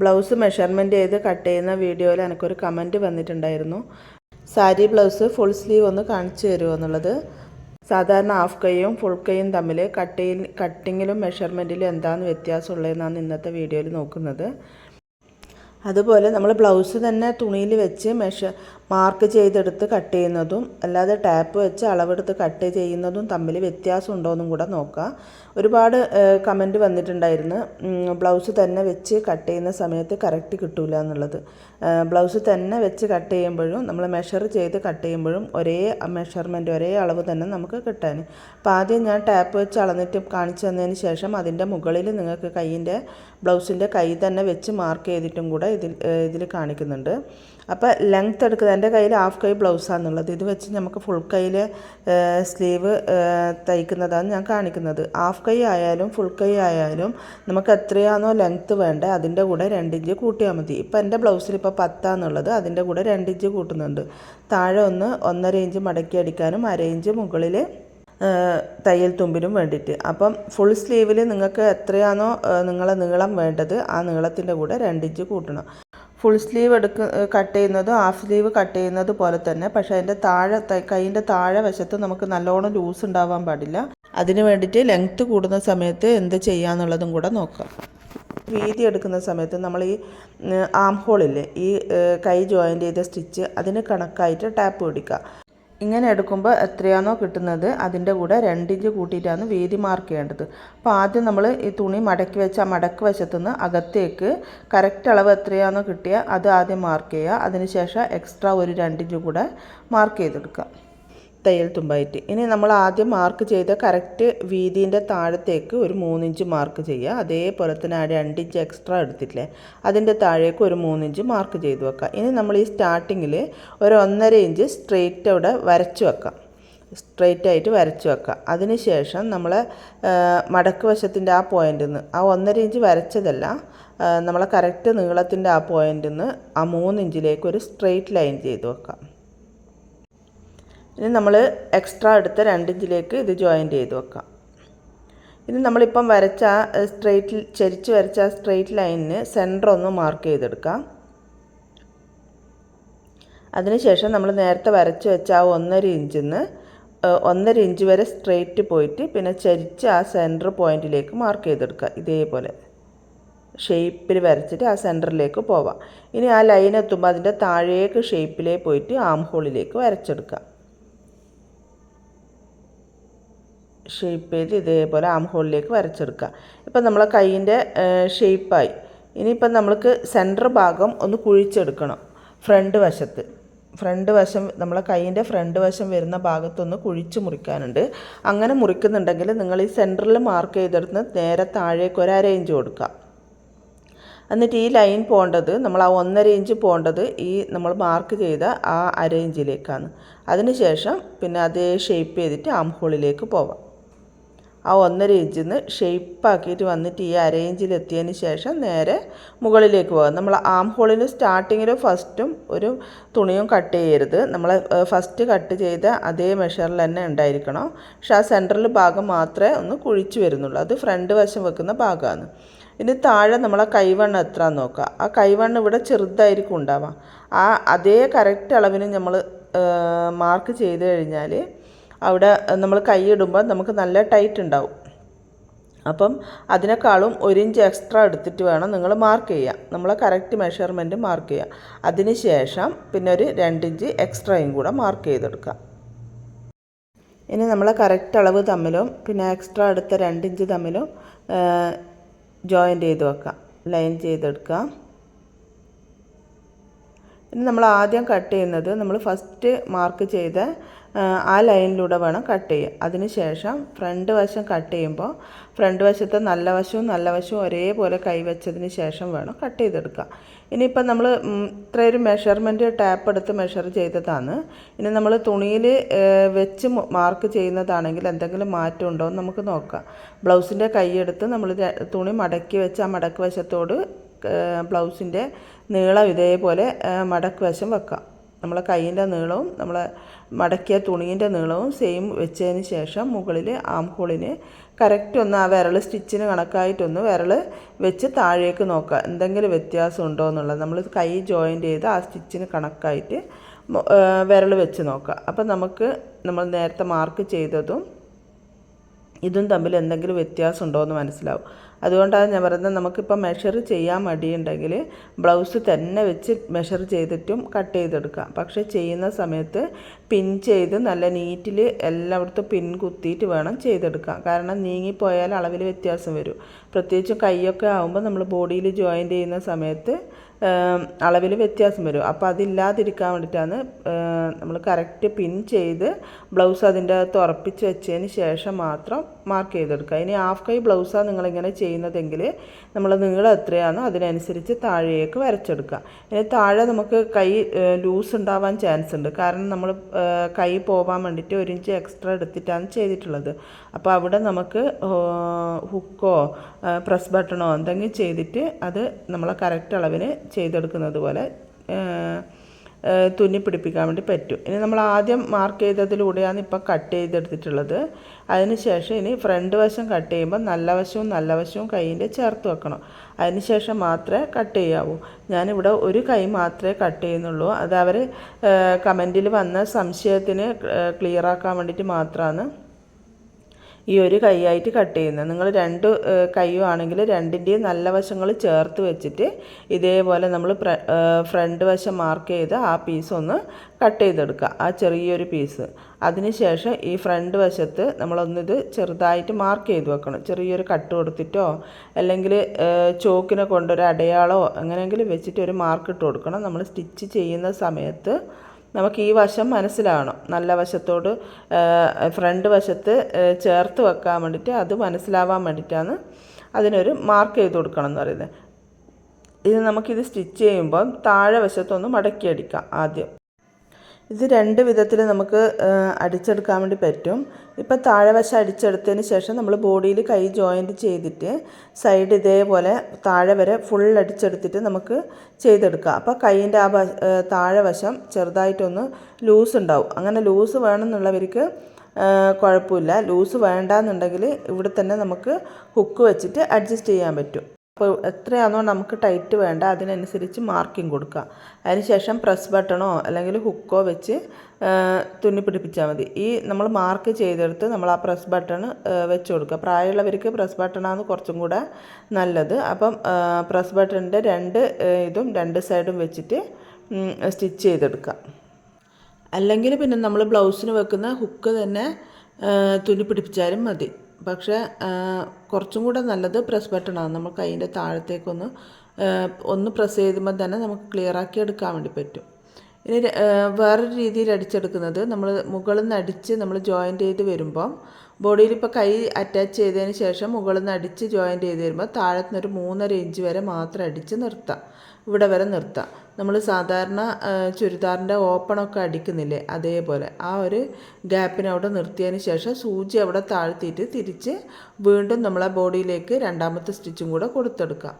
Blouse measurement ചെയ്ത് cut ചെയ്യുന്ന വീഡിയോയിൽ എനിക്കൊരു കമന്റ് വന്നിട്ടുണ്ടായിരുന്നു. സാരി ബ്ലൗസ് ഫുൾ സ്ലീവ് ഒന്ന് കാണിച്ചു തരുമോ എന്നുള്ളത്. സാധാരണ ഹാഫ് കൈയും ഫുൾ കൈയും തമ്മിൽ കട്ടിയിൽ കട്ടിങ്ങിലും മെഷർമെന്റിലും എന്താണ് വ്യത്യാസമുള്ളതെന്നാണ് ഇന്നത്തെ വീഡിയോയിൽ നോക്കുന്നത്. അതുപോലെ നമ്മൾ ബ്ലൗസ് തന്നെ തുണിയിൽ വെച്ച് മെഷ മാർക്ക് ചെയ്തെടുത്ത് കട്ട് ചെയ്യുന്നതും അല്ലാതെ ടാപ്പ് വെച്ച് അളവെടുത്ത് കട്ട് ചെയ്യുന്നതും തമ്മിൽ വ്യത്യാസം ഉണ്ടോ എന്നും കൂടെ നോക്കുക ഒരുപാട് കമന്റ് വന്നിട്ടുണ്ടായിരുന്നു. ബ്ലൗസ് തന്നെ വെച്ച് കട്ട് ചെയ്യുന്ന സമയത്ത് കറക്റ്റ് കിട്ടില്ല എന്നുള്ളത്. ബ്ലൗസ് തന്നെ വെച്ച് കട്ട് ചെയ്യുമ്പോഴും നമ്മൾ മെഷർ ചെയ്ത് കട്ട് ചെയ്യുമ്പോഴും ഒരേ മെഷർമെന്റ് ഒരേ അളവ് തന്നെ നമുക്ക് കിട്ടാൻ. അപ്പോൾ ആദ്യം ഞാൻ ടാപ്പ് വെച്ച് അളന്നിട്ട് കാണിച്ചു തന്നതിന് ശേഷം അതിന്റെ മുകളിൽ നിങ്ങൾക്ക് കൈയിന്റെ ബ്ലൗസിന്റെ കൈ തന്നെ വെച്ച് മാർക്ക് ചെയ്തിട്ടും കൂടെ ഇതിൽ ഇതിൽ കാണിക്കുന്നുണ്ട്. അപ്പോൾ ലെങ്ത് എടുക്കുക. എന്റെ കയ്യിൽ ഹാഫ് കൈ ബ്ലൗസാണെന്നുള്ളത് ഇത് വെച്ച് നമുക്ക് ഫുൾ കൈയിൽ സ്ലീവ് തയ്ക്കുന്നതാണ് ഞാൻ കാണിക്കുന്നത്. ഹാഫ് കൈ ആയാലും ഫുൾ കൈ ആയാലും നമുക്ക് എത്രയാണോ ലെങ്ത്ത് വേണ്ടത് അതിന്റെ കൂടെ രണ്ടിഞ്ച് കൂട്ടിയാൽ മതി. ഇപ്പോൾ എന്റെ ബ്ലൗസിൽ ഇപ്പോൾ പത്താന്നുള്ളത് അതിന്റെ കൂടെ രണ്ടിഞ്ച് കൂട്ടുന്നുണ്ട്. താഴെ ഒന്ന് ഒന്നര ഇഞ്ച് മടക്കി അടിക്കാനും അര ഇഞ്ച് മുകളിൽ തയ്യൽ തുമ്പിനും വേണ്ടിയിട്ട്. അപ്പം ഫുൾ സ്ലീവിൽ നിങ്ങൾക്ക് എത്രയാണോ നിങ്ങളെ നീളം വേണ്ടത് ആ നീളത്തിന്റെ കൂടെ രണ്ടിഞ്ച് കൂട്ടണം. ഫുൾ സ്ലീവ് എടുക്ക കട്ട് ചെയ്യുന്നത് ഹാഫ് സ്ലീവ് കട്ട് ചെയ്യുന്നത് പോലെ തന്നെ. പക്ഷേ അതിന്റെ താഴെ കൈയിന്റെ താഴെ വശത്ത് നമുക്ക് നല്ലോണം ലൂസ് ഉണ്ടാവാൻ പാടില്ല. അതിന് വേണ്ടിയിട്ട് ലെങ്ത്ത് കൂടുന്ന സമയത്ത് എന്ത് ചെയ്യാന്നുള്ളതും കൂടെ നോക്കാം. വീതി എടുക്കുന്ന സമയത്ത് നമ്മൾ ഈ ആം ഹോളില്ലേ ഈ കൈ ജോയിന്റ് ചെയ്ത സ്റ്റിച്ച് അതിന് കണക്കായിട്ട് ടാപ്പ് പിടിക്കുക ഇങ്ങനെ എടുക്കുമ്പോൾ എത്രയാണോ കിട്ടുന്നത് അതിന്റെ കൂടെ രണ്ടിഞ്ച് കൂട്ടിയിട്ടാണ് വീതി മാർക്ക് ചെയ്യേണ്ടത്. അപ്പോൾ ആദ്യം നമ്മൾ ഈ തുണി മടക്കി വെച്ച ആ മടക്ക് വശത്തുനിന്ന് അകത്തേക്ക് കറക്റ്റ് അളവ് എത്രയാണോ കിട്ടിയ അത് ആദ്യം മാർക്ക് ചെയ്യുക. അതിനുശേഷം എക്സ്ട്രാ ഒരു രണ്ടിഞ്ച് കൂടെ മാർക്ക് ചെയ്തെടുക്കുക. തയ്യൽ തുമ്പായിട്ട്. ഇനി നമ്മൾ ആദ്യം മാർക്ക് ചെയ്ത കറക്റ്റ് വീതിന്റെ താഴത്തേക്ക് ഒരു മൂന്നിഞ്ച് മാർക്ക് ചെയ്യുക. അതേപോലെ തന്നെ ആ രണ്ടിഞ്ച് എക്സ്ട്രാ എടുത്തില്ലേ അതിന്റെ താഴേക്ക് ഒരു മൂന്നിഞ്ച് മാർക്ക് ചെയ്ത് വെക്കുക. ഇനി നമ്മൾ ഈ സ്റ്റാർട്ടിങ്ങിൽ ഒരു ഒന്നര ഇഞ്ച് സ്ട്രെയിറ്റ് അവിടെ വരച്ച് വെക്കാം സ്ട്രെയിറ്റ് ആയിട്ട് വരച്ച് വെക്കുക. അതിനുശേഷം നമ്മൾ മടക്ക് വശത്തിന്റെ ആ പോയിന്റിൽ നിന്ന് ആ ഒന്നര ഇഞ്ച് വരച്ചതല്ല നമ്മളെ കറക്റ്റ് നീളത്തിന്റെ ആ പോയിന്റിൽ നിന്ന് ആ മൂന്നിഞ്ചിലേക്ക് ഒരു സ്ട്രെയിറ്റ് ലൈൻ ചെയ്ത് വെക്കാം ഇനി നമ്മൾ എക്സ്ട്രാ എടുത്ത രണ്ടിഞ്ചിലേക്ക് ഇത് ജോയിന്റ് ചെയ്ത് വെക്കാം. ഇനി നമ്മളിപ്പം വരച്ച സ്ട്രെയിറ്റ് ചരിച്ച് വരച്ച സ്ട്രെയിറ്റ് ലൈനിന് സെന്റർ ഒന്ന് മാർക്ക് ചെയ്തെടുക്കാം. അതിനുശേഷം നമ്മൾ നേരത്തെ വരച്ച് വെച്ച ആ ഒന്നര ഇഞ്ചിൽ നിന്ന് ഒന്നര ഇഞ്ച് വരെ സ്ട്രെയിറ്റ് പോയിട്ട് പിന്നെ ചരിച്ച് ആ സെന്റർ പോയിന്റിലേക്ക് മാർക്ക് ചെയ്തെടുക്കുക. ഇതേപോലെ. ഷേപ്പിൽ വരച്ചിട്ട് ആ സെന്ററിലേക്ക് പോവാം. ഇനി ആ ലൈൻ എത്തുമ്പോൾ അതിന്റെ താഴേക്ക് ഷേപ്പിലേ പോയിട്ട് ആം ഹോളിലേക്ക് വരച്ചെടുക്കുക ഷേപ്പ് ചെയ്ത് ഇതേപോലെ ആം ഹോളിലേക്ക് വരച്ചെടുക്കുക. ഇപ്പം നമ്മളെ കൈയിന്റെ ഷേപ്പായി ഇനിയിപ്പം നമ്മൾക്ക് സെന്റർ ഭാഗം ഒന്ന് കുഴിച്ചെടുക്കണം. ഫ്രണ്ട് വശത്ത്. ഫ്രണ്ട് വശം നമ്മളെ കൈയിന്റെ ഫ്രണ്ട് വശം വരുന്ന ഭാഗത്തൊന്ന് കുഴിച്ച് മുറിക്കാനുണ്ട്. അങ്ങനെ മുറിക്കുന്നുണ്ടെങ്കിൽ നിങ്ങൾ ഈ സെന്ററിൽ മാർക്ക് ചെയ്തെടുത്ത് നേരെ താഴേക്ക് ഒരു അര ഇഞ്ച് കൊടുക്കുക. എന്നിട്ട് ഈ ലൈൻ പോകേണ്ടത് നമ്മൾ ആ ഒന്നര ഇഞ്ച് പോകേണ്ടത് ഈ നമ്മൾ മാർക്ക് ചെയ്ത ആ അര ഇഞ്ചിലേക്കാണ് അതിനുശേഷം പിന്നെ അതേ ഷേപ്പ് ചെയ്തിട്ട് ആം ഹോളിലേക്ക് പോവാം. ആ ഒന്നര ഇഞ്ചിൽ നിന്ന് ഷെയ്പ്പാക്കിയിട്ട് വന്നിട്ട് ഈ അര ഇഞ്ചിലെത്തിയതിന് ശേഷം നേരെ മുകളിലേക്ക് പോകാം. നമ്മൾ ആം ഹോളിന് സ്റ്റാർട്ടിങ്ങിൽ ഫസ്റ്റും ഒരു തുണിയും കട്ട് ചെയ്യരുത്. നമ്മൾ ഫസ്റ്റ് കട്ട് ചെയ്ത അതേ മെഷറിൽ തന്നെ ഉണ്ടായിരിക്കണം. പക്ഷേ ആ സെൻട്രൽ ഭാഗം മാത്രമേ ഒന്ന് കുഴിച്ച് വരുന്നുള്ളൂ. അത് ഫ്രണ്ട് വശം വെക്കുന്ന ഭാഗമാണ്. ഇനി താഴെ നമ്മളെ കൈവണ്ണം എത്ര നോക്കുക ആ കൈവണ്ണം ഇവിടെ ചെറുതായിരിക്കും ഉണ്ടാവുക. ആ അതേ കറക്റ്റ് അളവിന് നമ്മൾ മാർക്ക് ചെയ്ത് കഴിഞ്ഞാൽ അവിടെ നമ്മൾ കൈയിടുമ്പോൾ നമുക്ക് നല്ല ടൈറ്റ് ഉണ്ടാവും. അപ്പം അതിനേക്കാളും ഒരു ഇഞ്ച് എക്സ്ട്രാ എടുത്തിട്ട് വേണം നിങ്ങൾ മാർക്ക് ചെയ്യുക. നമ്മൾ കറക്റ്റ് മെഷർമെന്റ് മാർക്ക് ചെയ്യുക. അതിന് ശേഷം പിന്നെ ഒരു രണ്ടിഞ്ച് എക്സ്ട്രയും കൂടെ മാർക്ക് ചെയ്തെടുക്കുക. ഇനി നമ്മൾ കറക്റ്റ് അളവ് തമ്മിലും പിന്നെ എക്സ്ട്രാ എടുത്ത രണ്ടിഞ്ച് തമ്മിലും ജോയിന്റ് ചെയ്ത് വെക്കാം ലൈൻ ചെയ്തെടുക്കുക. ഇനി നമ്മൾ ആദ്യം കട്ട് ചെയ്യുന്നത് നമ്മൾ ഫസ്റ്റ് മാർക്ക് ചെയ്ത ആ ലൈനിലൂടെ വേണം കട്ട് ചെയ്യുക അതിനുശേഷം ഫ്രണ്ട് വശം കട്ട് ചെയ്യുമ്പോൾ ഫ്രണ്ട് വശത്തെ നല്ല വശവും നല്ല വശവും ഒരേപോലെ കൈവച്ചതിന് ശേഷം വേണം കട്ട് ചെയ്തെടുക്കുക. ഇനിയിപ്പോൾ നമ്മൾ ഇത്രയൊരു മെഷർമെന്റ് ടാപ്പ് എടുത്ത് മെഷർ ചെയ്തതാണ്. ഇനി നമ്മൾ തുണിയിൽ വെച്ച് മാർക്ക് ചെയ്യുന്നതാണെങ്കിൽ എന്തെങ്കിലും മാറ്റം ഉണ്ടോ എന്ന് നമുക്ക് നോക്കാം. ബ്ലൗസിന്റെ കൈയെടുത്ത് നമ്മൾ തുണി മടക്കി വെച്ച് ആ മടക്ക് വശത്തോട് ബ്ലൗസിന്റെ നീളം ഇതേപോലെ മടക്ക് വശം വെക്കാം. നമ്മളെ കൈയിന്റെ നീളവും നമ്മളെ മടക്കിയ തുണീന്റെ നീളവും സെയിം വെച്ചതിന് ശേഷം മുകളിൽ ആം ഹോളിന് കറക്റ്റ് ഒന്ന് ആ വിരൽ സ്റ്റിച്ചിന് കണക്കായിട്ടൊന്ന് വിരൽ വെച്ച് താഴേക്ക് നോക്കുക. എന്തെങ്കിലും വ്യത്യാസം ഉണ്ടോ എന്നുള്ളത്. നമ്മൾ കൈ ജോയിന്റ് ചെയ്ത് ആ സ്റ്റിച്ചിന് കണക്കായിട്ട് വിരൽ വെച്ച് നോക്കുക. അപ്പം നമുക്ക് നമ്മൾ നേരത്തെ മാർക്ക് ചെയ്തതും ഇതും തമ്മിൽ എന്തെങ്കിലും വ്യത്യാസം ഉണ്ടോ എന്ന് മനസ്സിലാവും. അതുകൊണ്ടാണ് ഞാൻ പറയുന്നത് നമുക്കിപ്പോൾ മെഷർ ചെയ്യാൻ മടിയുണ്ടെങ്കിൽ ബ്ലൗസ് തന്നെ വെച്ച് മെഷർ ചെയ്തിട്ടും കട്ട് ചെയ്തെടുക്കാം. പക്ഷെ ചെയ്യുന്ന സമയത്ത് പിൻ ചെയ്ത് നല്ല നീറ്റിൽ എല്ലായിടത്തും പിൻ കുത്തിയിട്ട് വേണം ചെയ്തെടുക്കാം കാരണം നീങ്ങിപ്പോയാൽ അളവിൽ വ്യത്യാസം വരും. പ്രത്യേകിച്ചും കൈയൊക്കെ ആകുമ്പോൾ നമ്മൾ ബോഡിയിൽ ജോയിന്റ് ചെയ്യുന്ന സമയത്ത് അളവിൽ വ്യത്യാസം വരും. അപ്പോൾ അതില്ലാതിരിക്കാൻ വേണ്ടിയിട്ടാണ് നമ്മൾ കറക്റ്റ് പിൻ ചെയ്ത് ബ്ലൗസ് അതിന്റെ അകത്ത് ഉറപ്പിച്ച് വെച്ചതിന് ശേഷം മാത്രം മാർക്ക് ചെയ്തെടുക്കുക. ഇനി ഹാഫ് കൈ ബ്ലൗസാണ് നിങ്ങളിങ്ങനെ ചെയ്യുന്നതെങ്കിൽ നമ്മൾ നീളം എത്രയാണോ അതിനനുസരിച്ച് താഴേക്ക് വരച്ചെടുക്കുക. ഇനി താഴെ നമുക്ക് കൈ ലൂസ് ഉണ്ടാവാൻ ചാൻസ് ഉണ്ട്. കാരണം നമ്മൾ കൈ പോവാൻ വേണ്ടിയിട്ട് ഒരു ഇഞ്ച് എക്സ്ട്രാ എടുത്തിട്ടാണ് ചെയ്തിട്ടുള്ളത്. അപ്പോൾ അവിടെ നമുക്ക് ഹുക്കോ പ്രസ് ബട്ടണോ എന്തെങ്കിലും ചെയ്തിട്ട് അത് നമ്മളെ കറക്റ്റ് അളവിന് ചെയ്തെടുക്കുന്നത് പോലെ തുന്നി പിടിപ്പിക്കാൻ വേണ്ടി പറ്റും. ഇനി നമ്മൾ ആദ്യം മാർക്ക് ചെയ്തതിലൂടെയാണ് ഇപ്പം കട്ട് ചെയ്തെടുത്തിട്ടുള്ളത്. അതിനുശേഷം ഇനി ഫ്രണ്ട് വശം കട്ട് ചെയ്യുമ്പോൾ നല്ല വശവും നല്ല വശവും കൈയിന്റെ ചേർത്ത് വെക്കണം. അതിനുശേഷം മാത്രമേ കട്ട് ചെയ്യാവൂ. ഞാനിവിടെ ഒരു കൈ മാത്രമേ കട്ട് ചെയ്യുന്നുള്ളൂ. അത് അവർ കമന്റിൽ വന്ന സംശയത്തിന് ക്ലിയർ ആക്കാൻ വേണ്ടിയിട്ട് മാത്രമാണ് ഈ ഒരു കൈയായിട്ട് കട്ട് ചെയ്യുന്നത്. നിങ്ങൾ രണ്ട് കൈയും ആണെങ്കിൽ രണ്ടിന്റെയും നല്ല വശങ്ങൾ ചേർത്ത് വെച്ചിട്ട് ഇതേപോലെ നമ്മൾ ഫ്രണ്ട് വശം മാർക്ക് ചെയ്ത് ആ പീസ് ഒന്ന് കട്ട് ചെയ്തെടുക്കുക. ആ ചെറിയൊരു പീസ് അതിനുശേഷം ഈ ഫ്രണ്ട് വശത്ത് നമ്മളൊന്നിത് ചെറുതായിട്ട് മാർക്ക് ചെയ്ത് വെക്കണം. ചെറിയൊരു കട്ട് കൊടുത്തിട്ടോ അല്ലെങ്കിൽ ചോക്കിനെ കൊണ്ടൊരു അടയാളോ അങ്ങനെയെങ്കിലും വെച്ചിട്ട് ഒരു മാർക്ക് ഇട്ട് കൊടുക്കണം. നമ്മൾ സ്റ്റിച്ച് ചെയ്യുന്ന സമയത്ത് നമുക്ക് ഈ വശം മനസ്സിലാവണം. നല്ല വശത്തോട് ഫ്രണ്ട് വശത്ത് ചേർത്ത് വെക്കാൻ വേണ്ടിയിട്ട് അത് മനസ്സിലാവാൻ വേണ്ടിയിട്ടാണ് അതിനൊരു മാർക്ക് ചെയ്ത് കൊടുക്കണം എന്ന് പറയുന്നത്. ഇത് നമുക്കിത് സ്റ്റിച്ച് ചെയ്യുമ്പം താഴെ വശത്തൊന്ന് മടക്കി അടിക്കാം ആദ്യം. ഇത് രണ്ട് വിധത്തിൽ നമുക്ക് അടിച്ചെടുക്കാൻ വേണ്ടി പറ്റും. ഇപ്പം താഴെവശം അടിച്ചെടുത്തതിന് ശേഷം നമ്മൾ ബോഡിയിൽ കൈ ജോയിന്റ് ചെയ്തിട്ട് സൈഡ് ഇതേപോലെ താഴെ വരെ ഫുൾ അടിച്ചെടുത്തിട്ട് നമുക്ക് ചെയ്തെടുക്കാം. അപ്പോൾ കൈയിന്റെ ആ താഴെ വശം ചെറുതായിട്ടൊന്ന് ലൂസ് ഉണ്ടാവും. അങ്ങനെ ലൂസ് വേണമെന്നുള്ളവർക്ക് കുഴപ്പമില്ല. ലൂസ് വേണ്ടാന്നുണ്ടെങ്കിൽ ഇവിടെ തന്നെ നമുക്ക് ഹുക്ക് വെച്ചിട്ട് അഡ്ജസ്റ്റ് ചെയ്യാൻ പറ്റും. അപ്പോൾ എത്രയാണോ നമുക്ക് ടൈറ്റ് വേണ്ട അതിനനുസരിച്ച് മാർക്കിംഗ് കൊടുക്കുക. അതിനുശേഷം പ്രസ് ബട്ടണോ അല്ലെങ്കിൽ ഹുക്കോ വെച്ച് തുന്നി പിടിപ്പിച്ചാൽ മതി. ഈ നമ്മൾ മാർക്ക് ചെയ്തെടുത്ത് നമ്മൾ ആ പ്രസ് ബട്ടൺ വെച്ച് കൊടുക്കുക. പ്രായമുള്ളവർക്ക് പ്രസ് ബട്ടണാണ് കുറച്ചും കൂടെ നല്ലത്. അപ്പം പ്രസ് ബട്ടണിന്റെ രണ്ട് ഇതും രണ്ട് സൈഡും വെച്ചിട്ട് സ്റ്റിച്ച് ചെയ്തെടുക്കുക. അല്ലെങ്കിൽ പിന്നെ നമ്മൾ ബ്ലൗസിന് വെക്കുന്ന ഹുക്ക് തന്നെ തുന്നി പിടിപ്പിച്ചാലും മതി. പക്ഷേ കുറച്ചും കൂടെ നല്ലത് പ്രസ് ബട്ടണാണ് നമ്മൾ കൈയിന്റെ താഴത്തേക്കൊന്ന് ഒന്ന് പ്രസ് ചെയ്യുമ്പോൾ തന്നെ നമുക്ക് ക്ലിയർ ആക്കി എടുക്കാൻ വേണ്ടി പറ്റും. ഇനി വേറൊരു രീതിയിൽ അടിച്ചെടുക്കുന്നത് നമ്മൾ മുകളിൽ നിന്ന് അടിച്ച് നമ്മൾ ജോയിന്റ് ചെയ്ത് വരുമ്പം ബോഡിയിൽ ഇപ്പോൾ കൈ അറ്റാച്ച് ചെയ്തതിന് ശേഷം മുകളിൽ നിന്ന് അടിച്ച് ജോയിന്റ് ചെയ്ത് വരുമ്പോൾ താഴത്തുനിന്ന് ഒരു മൂന്നര ഇഞ്ച് വരെ മാത്രം അടിച്ച് നിർത്താം. ഇവിടെ വരെ നിർത്താം. നമ്മൾ സാധാരണ ചുരിദാറിന്റെ ഓപ്പണൊക്കെ അടിക്കുന്നില്ലേ അതേപോലെ. ആ ഒരു ഗ്യാപ്പിനെ അവിടെ നിർത്തിയതിന് ശേഷം സൂചി അവിടെ താഴ്ത്തിയിട്ട് തിരിച്ച് വീണ്ടും നമ്മളെ ബോഡിയിലേക്ക് രണ്ടാമത്തെ സ്റ്റിച്ചും കൂടെ കൊടുത്തെടുക്കാം.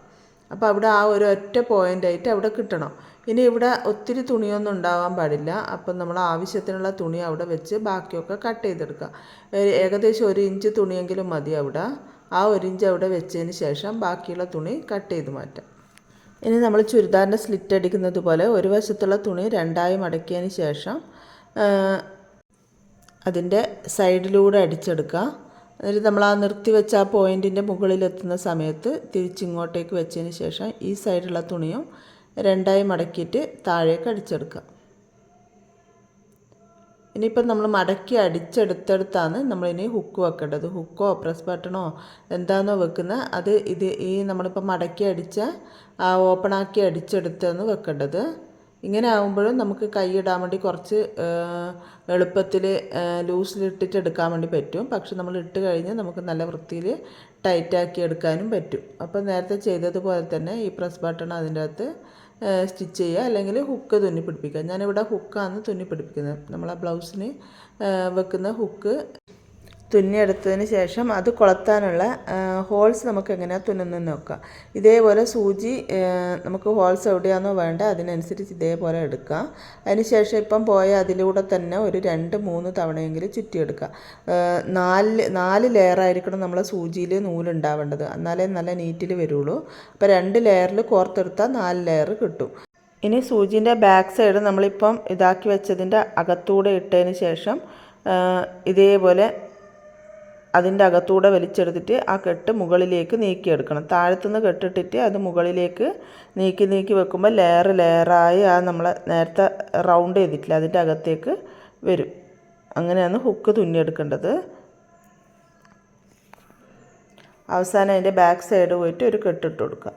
അപ്പോൾ അവിടെ ആ ഒരു ഒറ്റ പോയിന്റായിട്ട് അവിടെ കിട്ടണം. ഇനി ഇവിടെ ഒത്തിരി തുണിയൊന്നും ഉണ്ടാവാൻ പാടില്ല. അപ്പം നമ്മൾ ആവശ്യത്തിനുള്ള തുണി അവിടെ വെച്ച് ബാക്കിയൊക്കെ കട്ട് ചെയ്തെടുക്കുക. ഏകദേശം ഒരു ഇഞ്ച് തുണിയെങ്കിലും മതി അവിടെ. ആ ഒരു ഇഞ്ച് അവിടെ വെച്ചതിന് ശേഷം ബാക്കിയുള്ള തുണി കട്ട് ചെയ്ത് മാറ്റാം. ഇനി നമ്മൾ ചുരിദാറിന്റെ സ്ലിറ്റ് അടിക്കുന്നത് പോലെ ഒരു വശത്തുള്ള തുണി രണ്ടായി മടക്കിയതിന് ശേഷം അതിന്റെ സൈഡിലൂടെ അടിച്ചെടുക്കുക. എന്നിട്ട് നമ്മൾ ആ നിർത്തി വെച്ച ആ പോയിന്റിന്റെ മുകളിലെത്തുന്ന സമയത്ത് തിരിച്ചിങ്ങോട്ടേക്ക് വെച്ചതിന് ശേഷം ഈ സൈഡിലുള്ള തുണിയും രണ്ടായി മടക്കിയിട്ട് താഴേക്ക് അടിച്ചെടുക്കുക. ഇനിയിപ്പം നമ്മൾ മടക്കി അടിച്ചെടുത്തെടുത്താണ് നമ്മളിനി ഹുക്ക് വെക്കേണ്ടത്. ഹുക്കോ പ്രസ് ബട്ടണോ എന്താണോ വെക്കുന്നത് അത് ഇത് ഈ നമ്മളിപ്പോൾ മടക്കി അടിച്ച ആ ഓപ്പണാക്കി അടിച്ചെടുത്താണ് വെക്കേണ്ടത്. ഇങ്ങനെ ആകുമ്പോഴും നമുക്ക് കൈയിടാൻ വേണ്ടി കുറച്ച് എളുപ്പത്തിൽ ലൂസിലിട്ടിട്ട് എടുക്കാൻ വേണ്ടി പറ്റും. പക്ഷെ നമ്മൾ ഇട്ട് കഴിഞ്ഞ് നമുക്ക് നല്ല വൃത്തിയിൽ ടൈറ്റാക്കി എടുക്കാനും പറ്റും. അപ്പോൾ നേരത്തെ ചെയ്തതുപോലെ തന്നെ ഈ പ്രസ് ബട്ടൺ അതിന്റെ അകത്ത് സ്റ്റിച്ച് ചെയ്യുക അല്ലെങ്കിൽ ഹുക്ക് തുന്നി പിടിപ്പിക്കുക. ഞാനിവിടെ ഹുക്കാണ് തുന്നി പിടിപ്പിക്കുന്നത്. നമ്മൾ ആ ബ്ലൗസിന് വെക്കുന്ന ഹുക്ക് തുന്നിയെടുത്തതിന് ശേഷം അത് കൊളത്താനുള്ള ഹോൾസ് നമുക്ക് എങ്ങനെയാണ് തുന്നുന്നത് നോക്കാം. ഇതേപോലെ സൂചി നമുക്ക് ഹോൾസ് എവിടെയാണോ വേണ്ട അതിനനുസരിച്ച് ഇതേപോലെ എടുക്കാം. അതിന് ശേഷം ഇപ്പം പോയ അതിലൂടെ തന്നെ ഒരു രണ്ട് മൂന്ന് തവണയെങ്കിലും ചുറ്റിയെടുക്കുക നാല് നാല് ലെയറായിരിക്കണം നമ്മളെ സൂചിയിൽ നൂലുണ്ടാവേണ്ടത് എന്നാലേ നല്ല നീറ്റിൽ വരുള്ളൂ. അപ്പോൾ രണ്ട് ലെയറിൽ കോർത്തെടുത്താൽ നാല് ലെയർ കിട്ടും. ഇനി സൂചിന്റെ ബാക്ക് സൈഡ് നമ്മളിപ്പം ഇതാക്കി വെച്ചതിന്റെ അകത്തൂടെ ഇട്ടതിന് ശേഷം ഇതേപോലെ അതിന്റെ അകത്തൂടെ വലിച്ചെടുത്തിട്ട് ആ കെട്ട് മുകളിലേക്ക് നീക്കിയെടുക്കണം. താഴത്തുനിന്ന് കെട്ടിട്ടിട്ട് അത് മുകളിലേക്ക് നീക്കി നീക്കി വെക്കുമ്പോൾ ലെയർ ലെയറായി ആ നമ്മൾ നേരത്തെ റൗണ്ട് ചെയ്തിട്ടില്ല അതിന്റെ അകത്തേക്ക് വരും. അങ്ങനെയാണ് ഹുക്ക് തുന്നിയെടുക്കേണ്ടത്. അവസാനം അതിന്റെ ബാക്ക് സൈഡ് പോയിട്ട് ഒരു കെട്ടിട്ട് കൊടുക്കുക.